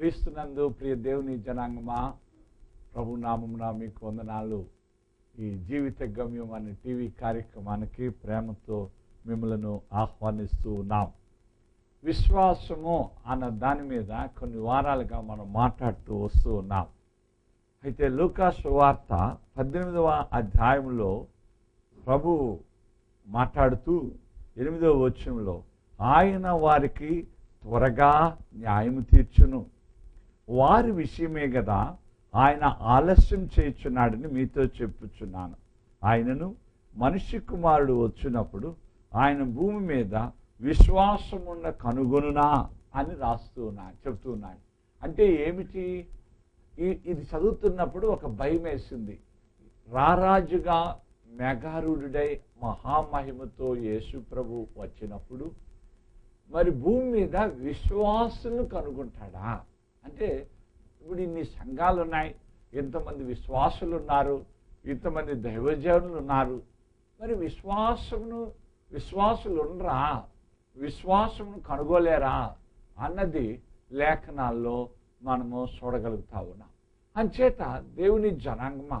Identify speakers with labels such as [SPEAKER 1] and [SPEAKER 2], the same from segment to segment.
[SPEAKER 1] క్రీస్తునందు ప్రియ దేవుని జనాంగమా ప్రభు నామమున మీకు వందనాలు. ఈ జీవిత గమ్యం అనే టీవీ కార్యక్రమానికి ప్రేమతో మిమ్మలను ఆహ్వానిస్తూ ఉన్నాం. విశ్వాసము అన్న దాని మీద కొన్ని వారాలుగా మనం మాట్లాడుతూ వస్తూ ఉన్నాం. అయితే లూకాస్ వార్త పద్దెనిమిదవ అధ్యాయంలో ప్రభు మాట్లాడుతూ ఎనిమిదవ వచనంలో ఆయన వారికి త్వరగా న్యాయం తీర్చును. వారి విషయమే కదా ఆయన ఆలస్యం చేయుచున్నాడని మీతో చెప్పుచున్నాను. ఆయనను మనిషి కుమారుడు వచ్చినప్పుడు ఆయన భూమి మీద విశ్వాసమున్న కనుగొనునా అని రాస్తూ ఉన్నాడు చెప్తూ ఉన్నాడు. అంటే ఏమిటి? ఇది చదువుతున్నప్పుడు ఒక భయం వేసింది రారాజుగా మెగారుడై మహామహిమతో యేసు ప్రభు వచ్చినప్పుడు మరి భూమి మీద విశ్వాసును కనుగొంటాడా? అంటే ఇప్పుడు ఇన్ని సంఘాలు ఉన్నాయి ఎంతమంది విశ్వాసులు ఉన్నారు ఇంతమంది దైవజనులు ఉన్నారు మరి విశ్వాసమును విశ్వాసులు ఉండరా విశ్వాసమును కనుగోలేరా? అన్నది లేఖనాల్లో మనము చూడగలుగుతా ఉన్నాం. అంచేత దేవుని జనాంగమ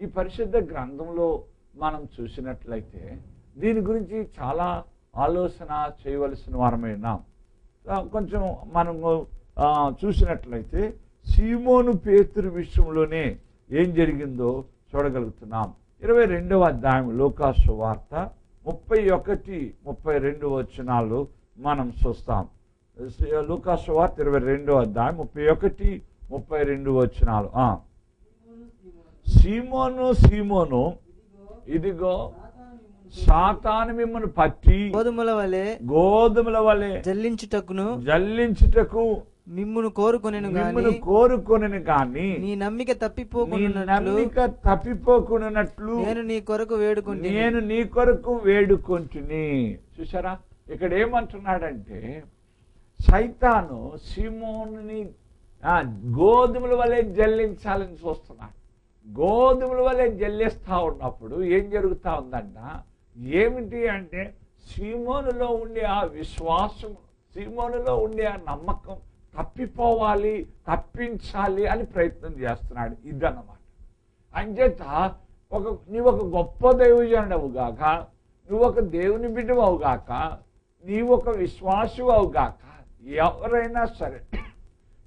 [SPEAKER 1] ఈ పరిశుద్ధ గ్రంథంలో మనం చూసినట్లయితే దీని గురించి చాలా ఆలోచన చేయవలసిన వారమైనా ఉన్నాం. కొంచెం మనము చూసినట్లయితే సీమోను పేతురు విషయంలోనే ఏం జరిగిందో చూడగలుగుతున్నాం. ఇరవై రెండవ అధ్యాయం లోకాసు వార్త ముప్పై ఒకటి ముప్పై రెండు వచనాలు మనం చూస్తాం. లూకాసు వార్త ఇరవై రెండవ అధ్యాయం ముప్పై ఒకటి ముప్పై రెండు వచనాలు. సీమోను సీమోను ఇదిగో సాతాను మిమ్మల్ని పట్టి
[SPEAKER 2] గోధుమల వలె
[SPEAKER 1] గోధుమల వలె
[SPEAKER 2] జల్లించుటకును
[SPEAKER 1] జల్లించుటకు
[SPEAKER 2] మిమ్మును కోరుకొనెను గాని
[SPEAKER 1] మిమ్మల్ని కోరుకొనని గాని
[SPEAKER 2] నీ నమ్మిక
[SPEAKER 1] నీ
[SPEAKER 2] తప్పిపోకున్నట్లు
[SPEAKER 1] నమ్మిక తప్పిపోకున్నట్లు
[SPEAKER 2] నేను నీ కొరకు వేడుకుంటే
[SPEAKER 1] నేను నీ కొరకు వేడుకొంటుని. చూసారా ఇక్కడ ఏమంటున్నాడంటే సైతాను సీమోనుని ఆ, గోధుమల వలె జల్లించాలని చూస్తున్నాడు. గోధుమల వలె జల్లిస్తా ఉన్నప్పుడు ఏం జరుగుతా ఉందంట? ఏమిటి అంటే సీమోనులో ఉండే ఆ విశ్వాసం సీమోనులో ఉండే ఆ నమ్మకం తప్పిపోవాలి తప్పించాలి అని ప్రయత్నం చేస్తున్నాడు. ఇదన్నమాట. అంచేత ఒక నీవు ఒక గొప్ప దైవజనుడవుగాక నువ్వు ఒక దేవుని బిడ్డవు గాక నీవు ఒక విశ్వాసు గాక ఎవరైనా సరే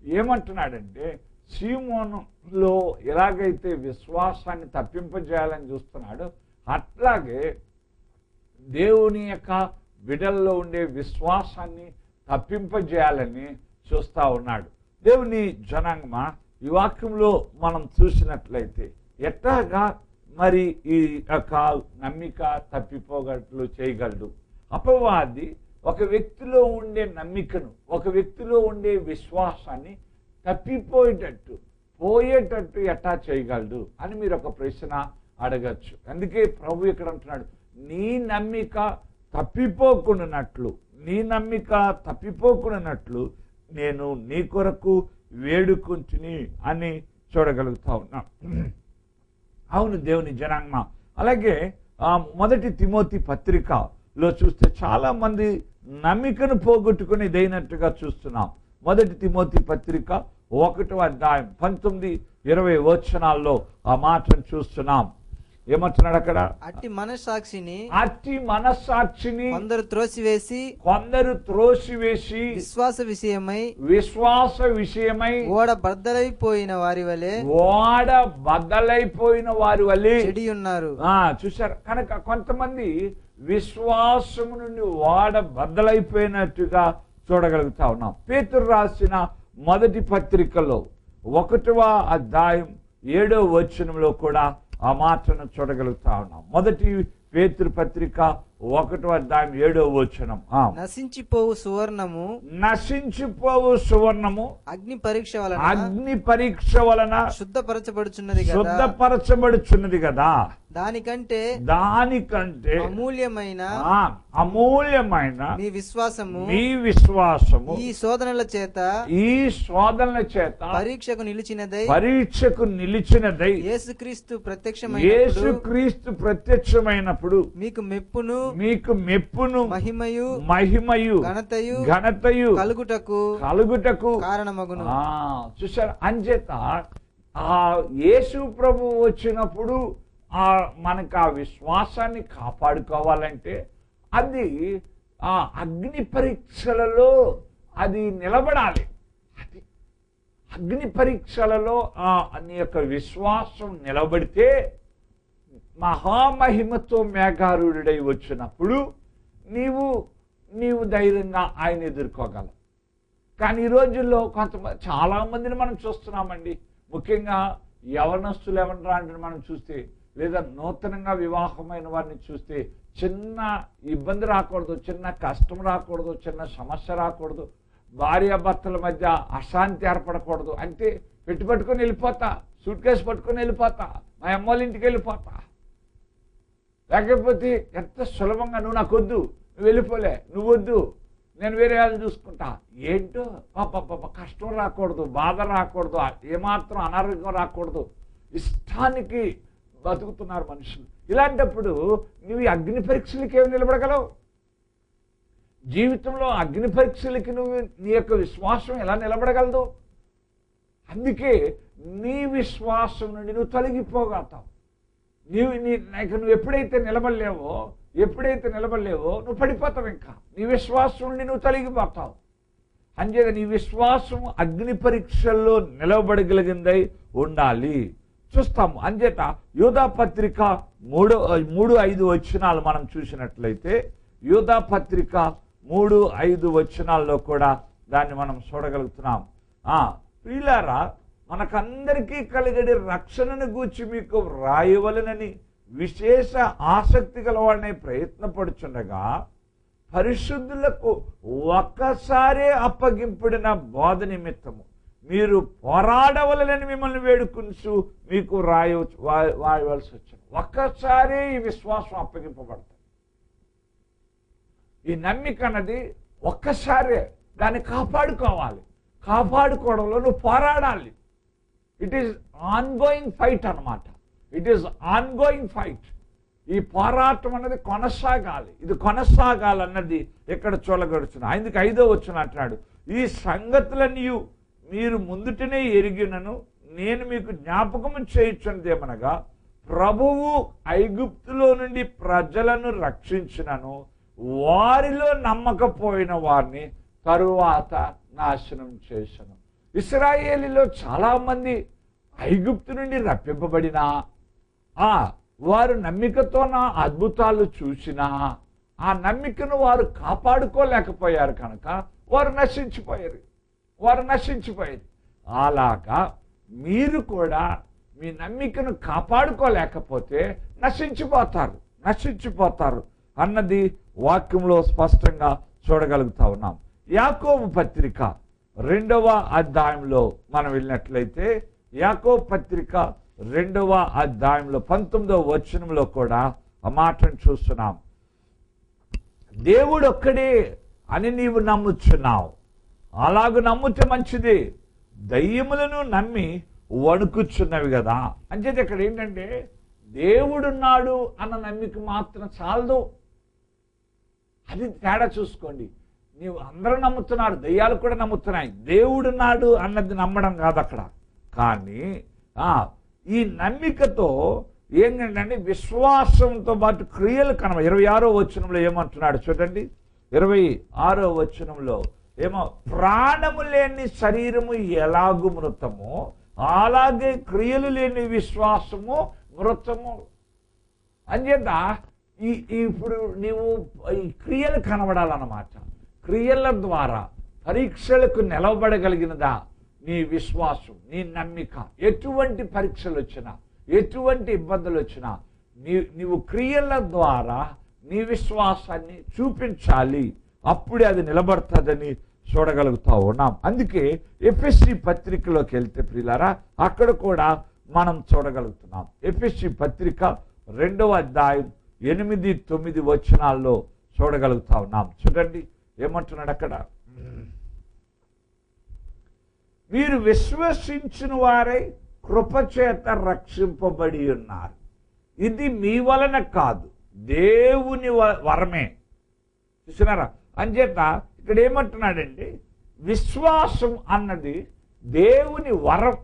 [SPEAKER 1] ఏమంటున్నాడంటే సీమోనులో ఎలాగైతే విశ్వాసాన్ని తప్పింపజేయాలని చూస్తున్నాడో అట్లాగే దేవుని యొక్క బిడల్లో ఉండే విశ్వాసాన్ని తప్పింపజేయాలని చూస్తా ఉన్నాడు. దేవుని జనాంగమ? ఈ వాక్యంలో మనం చూసినట్లయితే ఎట్లాగా మరి ఈ యొక్క నమ్మిక తప్పిపోగట్లు చేయగలడు? అపవాది ఒక వ్యక్తిలో ఉండే నమ్మికను ఒక వ్యక్తిలో ఉండే విశ్వాసాన్ని తప్పిపోయేటట్టు పోయేటట్టు ఎట్టా చేయగలడు అని మీరు ఒక ప్రశ్న అడగచ్చు. అందుకే ప్రభు ఇక్కడ అంటున్నాడు నీ నమ్మిక తప్పిపోకుండానట్లు నీ నమ్మిక తప్పిపోకుండానట్లు నేను నీ కొరకు వేడుకుంటుని అని చూడగలుగుతా ఉన్నాం. అవును దేవుని జనాంగ అలాగే మొదటి తిమోతి పత్రికలో చూస్తే చాలా మంది నమ్మికను పోగొట్టుకుని దైనట్టుగా చూస్తున్నాం. మొదటి తిమోతి పత్రిక ఒకటో అధ్యాయం పంతొమ్మిది ఇరవై వచనాల్లో ఆ మాటను చూస్తున్నాం. ఏమంటున్నాడు అక్కడ?
[SPEAKER 2] అట్టి మనస్సాక్షిని
[SPEAKER 1] అట్టి మనస్సాక్షిని
[SPEAKER 2] కొందరు త్రోసివేసి
[SPEAKER 1] కొందరు త్రోసివేసి
[SPEAKER 2] విశ్వాస విషయమై
[SPEAKER 1] విశ్వాస విషయమై
[SPEAKER 2] ఓడ బద్దలైపోయిన వారి వలె
[SPEAKER 1] ఓడ బద్దలైపోయిన వారి వల్లే
[SPEAKER 2] చెడి ఉన్నారు.
[SPEAKER 1] ఆ చూశారు. కనుక కొంతమంది విశ్వాసము నుండి వాడ బద్దలైపోయినట్టుగా చూడగలుగుతా ఉన్నాం. పేతురు రాసిన మొదటి పత్రికలో ఒకటవ అధ్యాయం ఏడో వచనంలో కూడా ఆ మాటను చూడగలుగుతా ఉన్నాం. మొదటి పేతురు పత్రిక ఒకటో అధ్యాయం ఏడో వచనం.
[SPEAKER 2] నశించిపోవు సువర్ణము.
[SPEAKER 1] నశించిపోవు సువర్ణము.
[SPEAKER 2] అగ్ని పరీక్ష వలన
[SPEAKER 1] అగ్ని పరీక్ష వలన
[SPEAKER 2] శుద్ధపరచబడుచున్నది
[SPEAKER 1] శుద్ధపరచబడుచున్నది కదా.
[SPEAKER 2] దానికంటే
[SPEAKER 1] దానికంటే
[SPEAKER 2] అమూల్యమైన
[SPEAKER 1] అమూల్యమైన
[SPEAKER 2] మీ విశ్వాసము
[SPEAKER 1] మీ విశ్వాసము
[SPEAKER 2] ఈ శోధనల చేత
[SPEAKER 1] ఈ శోధనల చేత
[SPEAKER 2] పరీక్షకు నిలిచినదై
[SPEAKER 1] పరీక్షకు నిలిచినదై
[SPEAKER 2] యేసుక్రీస్తు
[SPEAKER 1] యేసు
[SPEAKER 2] ప్రత్యక్షమైనప్పుడు
[SPEAKER 1] క్రీస్తు ప్రత్యక్షమైనప్పుడు
[SPEAKER 2] మీకు మెప్పును
[SPEAKER 1] మీకు మెప్పును
[SPEAKER 2] మహిమయు
[SPEAKER 1] మహిమయు
[SPEAKER 2] ఘనతయు
[SPEAKER 1] ఘనతయు
[SPEAKER 2] కలుగుటకు
[SPEAKER 1] కలుగుటకు
[SPEAKER 2] కారణమగును.
[SPEAKER 1] ఆ, చూశారు? అంచేత ఆ యేసు ప్రభు వచ్చినప్పుడు మనకు ఆ విశ్వాసాన్ని కాపాడుకోవాలంటే అది ఆ అగ్ని పరీక్షలలో అది నిలబడాలి. అది అగ్ని పరీక్షలలో నీ యొక్క విశ్వాసం నిలబడితే మహామహిమతో మేఘారుడై వచ్చినప్పుడు నీవు నీవు ధైర్యంగా ఆయన ఎదుర్కోగలవు. కానీ ఈ రోజుల్లో కొంతమంది చాలామందిని మనం చూస్తున్నామండి. ముఖ్యంగా యవనస్తులు ఎవరు అంటే మనం చూస్తే లేదా నూతనంగా వివాహమైన వారిని చూస్తే చిన్న ఇబ్బంది రాకూడదు చిన్న కష్టం రాకూడదు చిన్న సమస్య రాకూడదు. భార్యాభర్తల మధ్య అశాంతి ఏర్పడకూడదు. అంటే పెట్టి పట్టుకొని వెళ్ళిపోతా సూట్ కేసు పట్టుకొని వెళ్ళిపోతా మా అమ్మోళ్ళ ఇంటికి వెళ్ళిపోతా. లేకపోతే ఎంత సులభంగా నువ్వు నాకు వద్దు నువ్వు వెళ్ళిపోలే నువ్వు వద్దు నేను వేరే వాళ్ళని చూసుకుంటా. ఏంటో? పాప కష్టం రాకూడదు బాధ రాకూడదు ఏమాత్రం అనారోగ్యం రాకూడదు. ఇష్టానికి బతుకుతున్నారు మనుషులు. ఇలాంటప్పుడు నువ్వు అగ్ని పరీక్షలకి ఏమి నిలబడగలవు? జీవితంలో అగ్ని పరీక్షలకి నువ్వు నీ యొక్క విశ్వాసం ఎలా నిలబడగలదు? అందుకే నీ విశ్వాసం నుండి నువ్వు తొలగిపోగలుగుతావు. నీవు నీ ఇక నువ్వు ఎప్పుడైతే నిలబడలేవో ఎప్పుడైతే నిలబడలేవో నువ్వు పడిపోతావు ఇంకా. నీ విశ్వాసం నుండి నువ్వు తొలగిపోతావు. అంచేత నీ విశ్వాసం అగ్ని పరీక్షల్లో నిలవబడగలిగిందై ఉండాలి. చూస్తాము. అంచేత యూదా పత్రిక మూడు మూడు ఐదు వచనాలు మనం చూసినట్లయితే యూదా పత్రిక మూడు ఐదు వచనాల్లో కూడా దాన్ని మనం చూడగలుగుతున్నాం. ఆ ప్రియులారా మనకందరికీ కలిగడి రక్షణను గూర్చి మీకు వ్రాయవలనని విశేష ఆసక్తి గలవాడిని ప్రయత్నపడుచుండగా పరిశుద్ధులకు ఒక్కసారే అప్పగింపడిన బోధ నిమిత్తము. మీరు పోరాడవలనని మిమ్మల్ని వేడుకుంటూ మీకు రాయ వాయవలసి వచ్చింది. ఒక్కసారి ఈ విశ్వాసం అప్పగింపబడుతుంది ఈ నమ్మిక అన్నది ఒక్కసారే దాన్ని కాపాడుకోవాలి. కాపాడుకోవడంలో నువ్వు పోరాడాలి. ఇట్ ఈజ్ ఆన్గోయింగ్ ఫైట్ అన్నమాట. ఇట్ ఈజ్ ఆన్గోయింగ్ ఫైట్ ఈ పోరాటం అన్నది కొనసాగాలి. ఇది కొనసాగాలన్నది ఇక్కడ చూడగడుచున్నా ఆయనకి ఐదో వచ్చిన అంటున్నాడు. ఈ సంగతులన్నీ మీరు ముందుటనే ఎరిగినను నేను మీకు జ్ఞాపకము చేయించున్నదేమనగా ప్రభువు ఐగుప్తులో నుండి ప్రజలను రక్షించినను వారిలో నమ్మకపోయిన వారిని తరువాత నాశనం చేశాను ఇస్రాయేలీలో చాలామంది ఐగుప్తు నుండి రప్పింపబడినా వారు నమ్మికతో నా అద్భుతాలు చూసినా ఆ నమ్మికను వారు కాపాడుకోలేకపోయారు కనుక వారు నశించిపోయారు. వారు నశించిపోయింది. అలాగా మీరు కూడా మీ నమ్మికను కాపాడుకోలేకపోతే నశించిపోతారు నశించిపోతారు అన్నది వాక్యంలో స్పష్టంగా చూడగలుగుతా ఉన్నాం. యాకోబు పత్రిక రెండవ అధ్యాయంలో మనం వెళ్ళినట్లయితే యాకోబు పత్రిక రెండవ అధ్యాయంలో పంతొమ్మిదవ వచనంలో కూడా ఆ మాటను చూస్తున్నాం. దేవుడు ఒక్కడే అని నీవు నమ్ముచున్నావు. అలాగ నమ్మితే మంచిది. దయ్యములను నమ్మి వణుకుచున్నవి కదా. అంచేది ఇక్కడ ఏంటంటే దేవుడున్నాడు అన్న నమ్మిక మాత్రం చాలదు. అది తేడా చూసుకోండి. నీవు అందరూ నమ్ముతున్నారు దయ్యాలు కూడా నమ్ముతున్నాయి. దేవుడున్నాడు అన్నది నమ్మడం కాదు అక్కడ. కానీ ఈ నమ్మికతో ఏంటంటే విశ్వాసంతో పాటు క్రియలు కనవ ఇరవై ఆరో వచనంలో ఏమంటున్నాడు చూడండి. ఇరవై ఆరో వచనంలో ఏమో ప్రాణము లేని శరీరము ఎలాగు మృతము అలాగే క్రియలు లేని విశ్వాసము మృతము. అంచేత ఈ ఈ ఇప్పుడు నీవు ఈ క్రియలు కనబడాలన్నమాట. క్రియల ద్వారా పరీక్షలకు నిలవబడగలిగినదా నీ విశ్వాసం నీ నమ్మిక. ఎటువంటి పరీక్షలు వచ్చినా ఎటువంటి ఇబ్బందులు వచ్చినా నీ నీవు క్రియల ద్వారా నీ విశ్వాసాన్ని చూపించాలి. అప్పుడే అది నిలబడుతుందని చూడగలుగుతా ఉన్నాం అందుకే ఎఫ్ఎస్సి పత్రికలోకి వెళ్తే ప్రియులారా అక్కడ కూడా మనం చూడగలుగుతున్నాం. ఎఫ్ఎస్సి పత్రిక రెండవ అధ్యాయం ఎనిమిది తొమ్మిది వచనాల్లో చూడగలుగుతా ఉన్నాం. చూడండి ఏమంటున్నాడు అక్కడ? మీరు విశ్వసించిన వారై కృపచేత రక్షింపబడి ఉన్నారు. ఇది మీ వలన కాదు దేవుని వ- వరమే. చూసినారా? అంచేత ఇక్కడ ఏమంటున్నాడండి? విశ్వాసం అన్నది దేవుని వరం.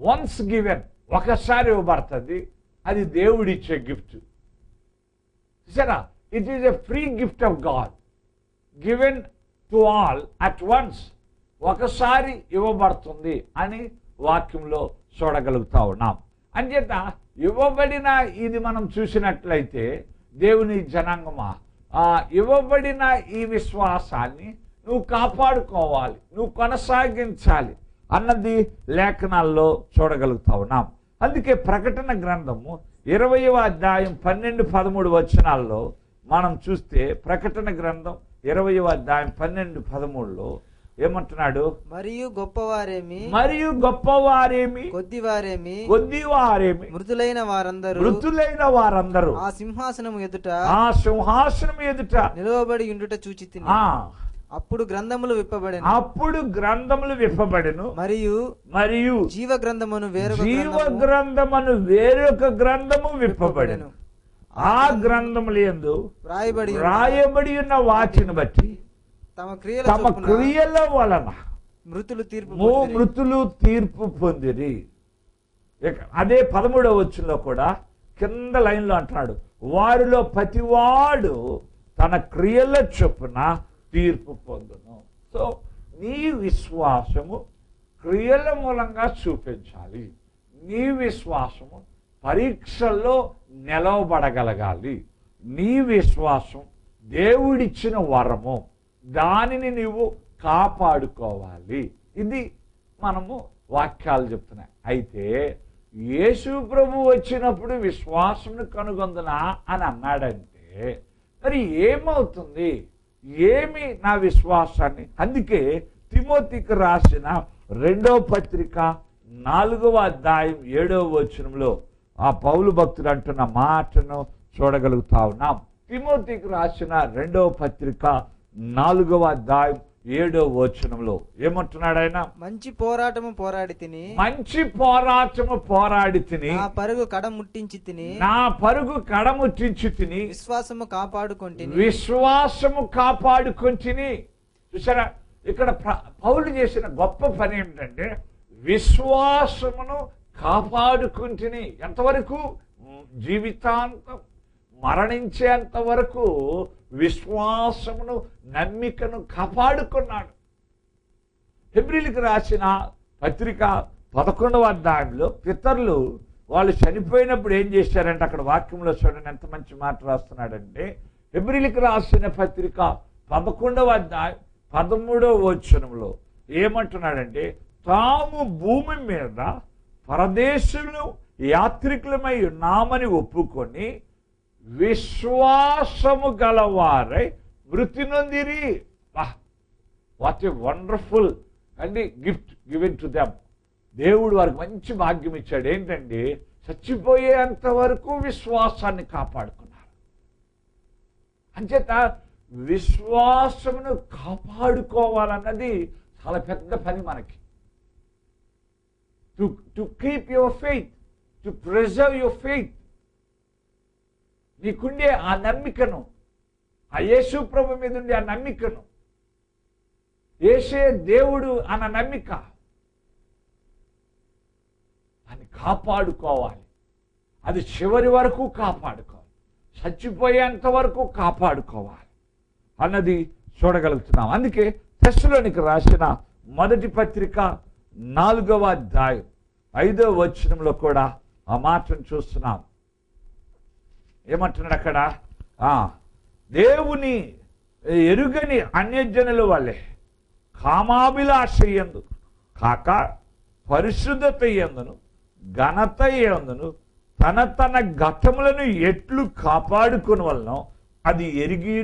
[SPEAKER 1] వన్స్ గివెన్ ఒకసారి ఇవ్వబడుతుంది. అది దేవుడిచ్చే గిఫ్ట్ చూసారా? It is a free gift of God given to all at once ఒకసారి ఇవ్వబడుతుంది అని వాక్యంలో చూడగలుగుతా ఉన్నాం. అంచేత ఇవ్వబడిన ఇది మనం చూసినట్లయితే దేవుని జనాంగమా? ఇవ్వబడిన ఈ విశ్వాసాన్ని నువ్వు కాపాడుకోవాలి నువ్వు కొనసాగించాలి అన్నది లేఖనాల్లో చూడగలుగుతా ఉన్నాం. అందుకే ప్రకటన గ్రంథము ఇరవయవ అధ్యాయం పన్నెండు పదమూడు వచనాల్లో మనం చూస్తే ప్రకటన గ్రంథం ఇరవయవ అధ్యాయం పన్నెండు పదమూడులో ఏమంటున్నాడు?
[SPEAKER 2] మరియు గొప్పవారేమి?
[SPEAKER 1] మరియు గొప్పవారేమి?
[SPEAKER 2] కొద్దివారేమి?
[SPEAKER 1] కొద్దివారేమి?
[SPEAKER 2] మృదులైన వారందరూ
[SPEAKER 1] మృతులైన వారందరూ
[SPEAKER 2] ఆ సింహాసనము ఎదుట
[SPEAKER 1] ఆ సింహాసనం ఎదుట
[SPEAKER 2] నిలవబడి ఉండుట చూచి అప్పుడు గ్రంథములు విప్పబడెను.
[SPEAKER 1] అప్పుడు గ్రంథములు విప్పబడెను.
[SPEAKER 2] మరియు
[SPEAKER 1] మరియు
[SPEAKER 2] జీవ గ్రంథమును వేరొక
[SPEAKER 1] జీవ
[SPEAKER 2] గ్రంథము
[SPEAKER 1] గ్రంథమును వేరొక గ్రంథము విప్పబడెను. ఆ గ్రంథములు ఎందు
[SPEAKER 2] వ్రాయబడి ఉన్న
[SPEAKER 1] రాయబడి ఉన్న వాటిని బట్టి
[SPEAKER 2] తమ క్రియల
[SPEAKER 1] తమ
[SPEAKER 2] చొప్పున
[SPEAKER 1] క్రియల వలన
[SPEAKER 2] మృతులు తీర్పు.
[SPEAKER 1] మృతులు తీర్పు పొందిరి. అదే పదమూడవ వచ్చంలో కూడా కింద లైన్లో అంటున్నాడు వారిలో ప్రతివాడు తన క్రియల చొప్పున తీర్పు పొందును. సో నీ విశ్వాసము క్రియల మూలంగా చూపించాలి. నీ విశ్వాసము పరీక్షల్లో నిలవబడగలగాలి. నీ విశ్వాసం దేవుడిచ్చిన వరము. దానిని నీవు కాపాడుకోవాలి. ఇది మనము వాక్యాలు చెప్తున్నాయి. అయితే యేసు ప్రభు వచ్చినప్పుడు విశ్వాసం కనుగొందనా అని అన్నాడంటే మరి ఏమవుతుంది? ఏమి నా విశ్వాసాన్ని? అందుకే తిమోతికి రాసిన రెండవ పత్రిక నాలుగవ అధ్యాయం ఏడవ వచనంలో ఆ పౌలు భక్తులు అంటున్న మాటను చూడగలుగుతా ఉన్నాం. తిమోతికి రాసిన రెండవ పత్రిక నాలుగవ అధ్యాయం ఏడవ వచనంలో ఏమంటున్నాడు ఆయన
[SPEAKER 2] మంచి పోరాటము పోరాడి తిని
[SPEAKER 1] మంచి పోరాటము పోరాడి తిని
[SPEAKER 2] నా పరుగు కడ ముట్టించి తిని
[SPEAKER 1] నా పరుగు కడముట్టించి తిని
[SPEAKER 2] విశ్వాసము కాపాడుకొంటిని
[SPEAKER 1] విశ్వాసము కాపాడుకొంటిని చూసారా ఇక్కడ పౌలు చేసిన గొప్ప పని ఏమిటంటే విశ్వాసమును కాపాడుకుంటుని ఎంతవరకు? జీవితాంతం మరణించేంత వరకు విశ్వాసమును నమ్మికను కాపాడుకున్నాడు. హెబ్రిలికి రాసిన పత్రిక పదకొండవ అధ్యాయంలో పితరులు వాళ్ళు చనిపోయినప్పుడు ఏం చేశారంటే అక్కడ వాక్యంలో చూడండి ఎంత మంచి మాట రాస్తున్నాడంటే హెబ్రిలికి రాసిన పత్రిక పదకొండవ అధ్యాయం పదమూడవ వచనంలో ఏమంటున్నాడంటే తాము భూమి మీద పరదేశులు యాత్రికులమై ఉన్నామని ఒప్పుకొని విశ్వాసము గలవారై మృతి నొందిరి వాహ్ వాట్ ఏ వండర్ఫుల్ అండి గిఫ్ట్ గివెన్ టు దెమ్ దేవుడు వారికి మంచి భాగ్యం ఇచ్చాడు. ఏంటండి చచ్చిపోయేంత వరకు విశ్వాసాన్ని కాపాడుకున్నారు. అంచేత విశ్వాసమును కాపాడుకోవాలన్నది చాలా పెద్ద పని మనకి. To to keep your faith to preserve your faith నీకుండే ఆ నమ్మికను ఆ యేసు ప్రభు మీద ఉండే ఆ నమ్మికను ఏసే దేవుడు అన్న నమ్మిక దాన్ని కాపాడుకోవాలి. అది చివరి వరకు కాపాడుకోవాలి. చచ్చిపోయేంత వరకు కాపాడుకోవాలి. అన్నది చూడగలుగుతున్నాం. అందుకే టెస్టులోనికి రాసిన మొదటి పత్రిక నాలుగవ అధ్యాయం ఐదవ వచనంలో కూడా ఆ మాటను చూస్తున్నాం. ఏమంటున్నాడు అక్కడ? దేవుని ఎరుగని అన్యజనుల వల్లే కామాభిలాషయందు కాక పరిశుద్ధత ఎందును ఘనత ఎందును తన తన ఘటములను ఎట్లు కాపాడుకుని వలన అది ఎరిగి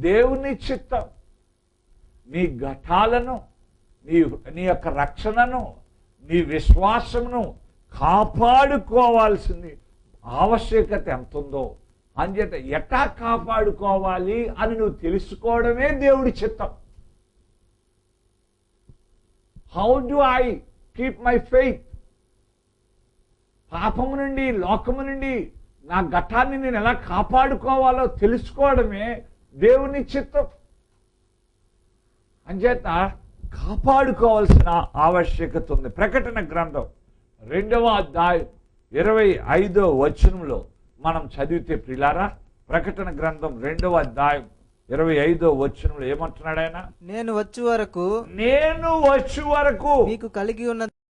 [SPEAKER 1] దేవుని చిత్తం. నీ ఘటాలను నీ నీ యొక్క రక్షణను నీ విశ్వాసమును కాపాడుకోవాల్సింది ఆవశ్యకత ఎంత ఉందో అంచేత ఎట్టా కాపాడుకోవాలి అని నువ్వు తెలుసుకోవడమే దేవుడి చిత్తం. How do I keep my faith పాపము నుండి లోకము నుండి నా ఘటాన్ని నేను ఎలా కాపాడుకోవాలో తెలుసుకోవడమే దేవుని చిత్తం. అంచేత కాపాడుకోవాల్సిన ఆవశ్యకత ఉంది. ప్రకటన గ్రంథం రెండవ అధ్యాయం ఇరవై ఐదో వచనంలో మనం చదివితే ప్రిలారా ప్రకటన గ్రంథం రెండవ అధ్యాయం ఇరవై ఐదో వచనంలో ఏమంటున్నాడు ఆయన?
[SPEAKER 2] నేను వచ్చు వరకు
[SPEAKER 1] నేను వచ్చి వరకు
[SPEAKER 2] మీకు కలిగి ఉన్న